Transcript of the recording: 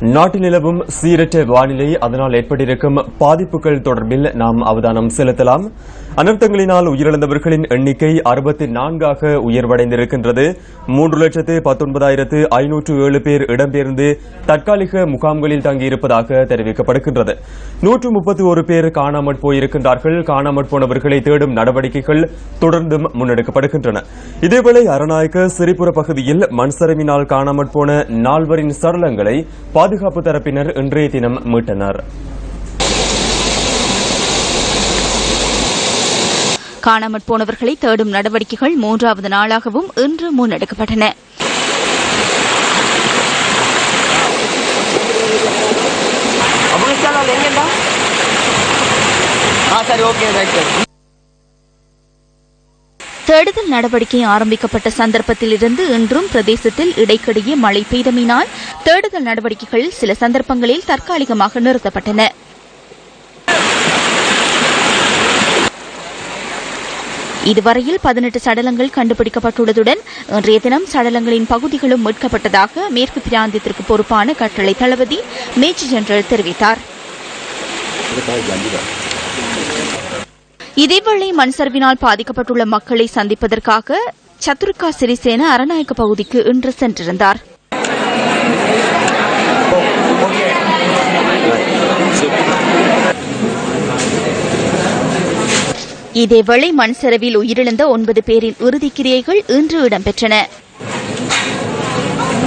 நாட்டில் நிலவும் சீரற்ற வானிலை அதனால் ஏற்பட்டிருக்கும் பாதிப்புகள் தொடர்பில் நாம் அவதானம் செலுத்தலாம். அனர்த்தங்களினால் உயிரிழந்தவர்களின் எண்ணிக்கை அறுபத்தி நான்காக உயர்வடைந்திருக்கின்றது. மூன்று லட்சத்து பத்தொன்பதாயிரத்து ஐநூற்று ஏழு பேர் இடம்பெயர்ந்து தற்காலிக முகாம்களில் தங்கியிருப்பதாக தெரிவிக்கப்படுகின்றது. நூற்று முப்பத்தி ஒரு பேர் காணாமற் போயிருக்கின்றார்கள். காணாமற் போனவர்களை தேடும் நடவடிக்கைகள் தொடர்ந்தும் முன்னெடுக்கப்படுகின்றன. இதேவேளை அரநாயக்க சிரிப்புற பகுதியில் மண்சரிவினால் காணாமற் போன நால்வரின் சடலங்களை பாதுகாப்பு தரப்பினர் இன்றைய தினம் மீட்டனர். காணாமற் போனவர்களை தேடும் நடவடிக்கைகள் மூன்றாவது நாளாகவும் இன்று முன்னெடுக்கப்பட்டன. தேடுதல் நடவடிக்கை ஆரம்பிக்கப்பட்ட சந்தர்ப்பத்தில் இருந்து இன்றும் பிரதேசத்தில் இடைக்கிடையே மழை பெய்தமையினால் தேடுதல் நடவடிக்கைகள் சில சந்தர்ப்பங்களில் தற்காலிகமாக நிறுத்தப்பட்டன. இதுவரையில் பதினெட்டு சடலங்கள் கண்டுபிடிக்கப்பட்டுள்ளதுடன் இன்றைய தினம் சடலங்களின் பகுதிகளும் மீட்கப்பட்டதாக மேற்கு பிராந்தியத்திற்கு பொறுப்பான கட்டளை தளபதி மேஜர் ஜெனரல் தெரிவித்தார். இதேவேளை மண் சரிவினால் பாதிக்கப்பட்டுள்ள மக்களை சந்திப்பதற்காக சத்ருகா சிறிசேன அரநாயக்க பகுதிக்கு இன்று சென்றிருந்தார். இதேவேளை மண்சரிவில் உயிரிழந்த ஒன்பது பேரின் இறுதிக்கிரியைகள் இன்று இடம்பெற்றன.